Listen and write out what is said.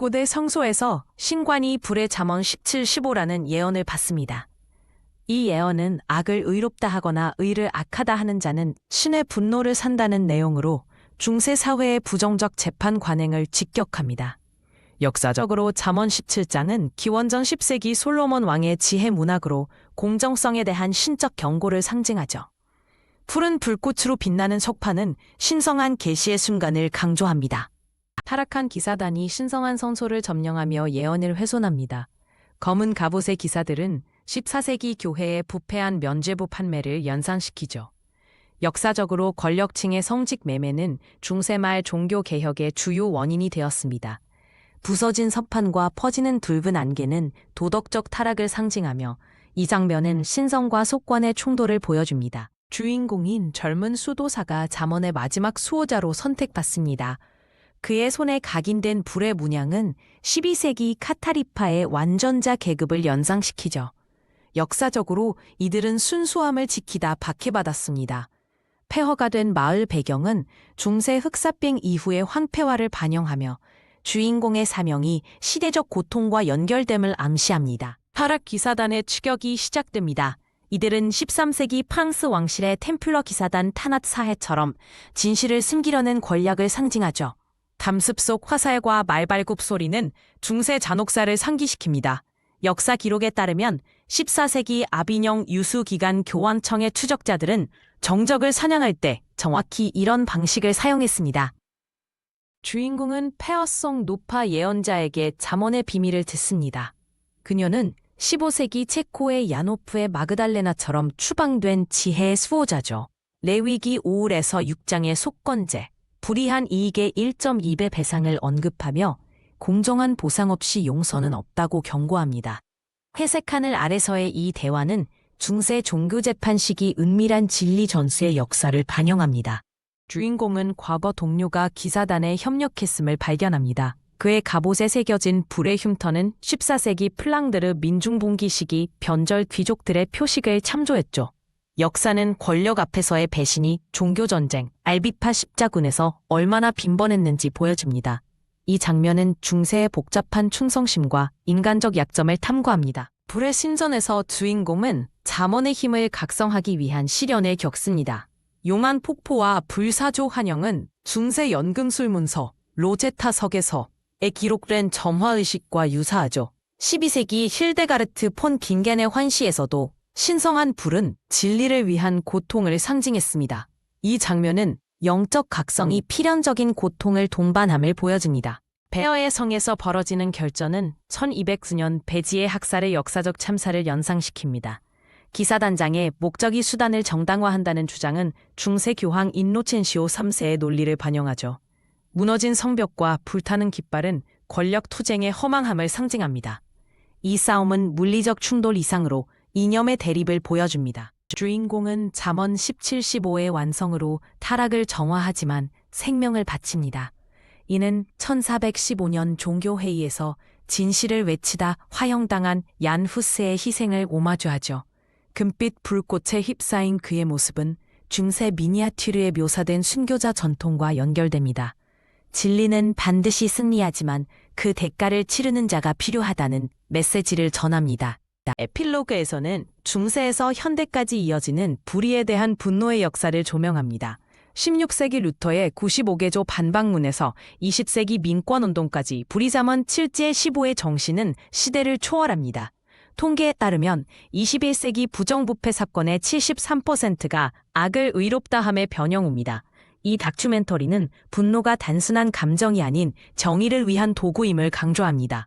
고대 성소에서 신관이 불의 잠언 17, 15라는 예언을 받습니다. 이 예언은 악을 의롭다 하거나 의를 악하다 하는 자는 신의 분노를 산다는 내용으로 중세 사회의 부정적 재판 관행을 직격합니다. 역사적으로 잠언 17장은 기원전 10세기 솔로몬 왕의 지혜 문학으로 공정성에 대한 신적 경고를 상징하죠. 푸른 불꽃으로 빛나는 석판은 신성한 계시의 순간을 강조합니다. 타락한 기사단이 신성한 성소를 점령하며 예언을 훼손합니다. 검은 갑옷의 기사들은 14세기 교회의 부패한 면죄부 판매를 연상시키죠. 역사적으로 권력층의 성직 매매는 중세 말 종교 개혁의 주요 원인이 되었습니다. 부서진 석판과 퍼지는 붉은 안개는 도덕적 타락을 상징하며 이 장면은 신성과 속관의 충돌을 보여줍니다. 주인공인 젊은 수도사가 잠언의 마지막 수호자로 선택받습니다. 그의 손에 각인된 불의 문양은 12세기 카타리파의 완전자 계급을 연상시키죠. 역사적으로 이들은 순수함을 지키다 박해받았습니다. 폐허가 된 마을 배경은 중세 흑사병 이후의 황폐화를 반영하며 주인공의 사명이 시대적 고통과 연결됨을 암시합니다. 타락 기사단의 추격이 시작됩니다. 이들은 13세기 프랑스 왕실의 템플러 기사단 타낫 사해처럼 진실을 숨기려는 권력을 상징하죠. 담습 속 화살과 말발굽 소리는 중세 잔혹사를 상기시킵니다. 역사 기록에 따르면 14세기 아비뇽 유수 기간 교황청의 추적자들은 정적을 사냥할 때 정확히 이런 방식을 사용했습니다. 주인공은 폐허성 노파 예언자에게 잠언의 비밀을 듣습니다. 그녀는 15세기 체코의 야노프의 마그달레나처럼 추방된 지혜의 수호자죠. 레위기 5울에서 6장의 속건제, 불이한 이익의 1.2배 배상을 언급하며 공정한 보상 없이 용서는 없다고 경고합니다. 회색 하늘 아래서의 이 대화는 중세 종교 재판 시기 은밀한 진리 전수의 역사를 반영합니다. 주인공은 과거 동료가 기사단에 협력했음을 발견합니다. 그의 갑옷에 새겨진 불의 흉터는 14세기 플랑드르 민중봉기 시기 변절 귀족들의 표식을 참조했죠. 역사는 권력 앞에서의 배신이 종교전쟁, 알비파 십자군에서 얼마나 빈번했는지 보여줍니다. 이 장면은 중세의 복잡한 충성심과 인간적 약점을 탐구합니다. 불의 신전에서 주인공은 잠언의 힘을 각성하기 위한 시련을 겪습니다. 용한 폭포와 불사조 환영은 중세 연금술 문서, 로제타 석에서에 기록된 점화의식과 유사하죠. 12세기 힐데가르트 폰 빙겐의 환시에서도 신성한 불은 진리를 위한 고통을 상징했습니다. 이 장면은 영적 각성이 필연적인 고통을 동반함을 보여줍니다. 베어의 성에서 벌어지는 결전은 1209년 베지의 학살의 역사적 참사를 연상시킵니다. 기사단장의 목적이 수단을 정당화한다는 주장은 중세 교황 인노첸시오 3세의 논리를 반영하죠. 무너진 성벽과 불타는 깃발은 권력 투쟁의 허망함을 상징합니다. 이 싸움은 물리적 충돌 이상으로 이념의 대립을 보여줍니다. 주인공은 잠언 17, 15의 완성으로 타락을 정화하지만 생명을 바칩니다. 이는 1415년 종교회의에서 진실을 외치다 화형당한 얀 후스의 희생을 오마주하죠. 금빛 불꽃에 휩싸인 그의 모습은 중세 미니아튜르에 묘사된 순교자 전통과 연결됩니다. 진리는 반드시 승리하지만 그 대가를 치르는 자가 필요하다는 메시지를 전합 니다. 에필로그에서는 중세에서 현대까지 이어지는 불의에 대한 분노의 역사를 조명합니다. 16세기 루터의 95개조 반박문에서 20세기 민권운동까지 불의자먼 7제 15의 정신은 시대를 초월합니다. 통계에 따르면 21세기 부정부패 사건의 73%가 악을 의롭다 함의 변형입니다. 이 다큐멘터리는 분노가 단순한 감정이 아닌 정의를 위한 도구임을 강조합니다.